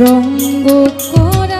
রঙ্গ কর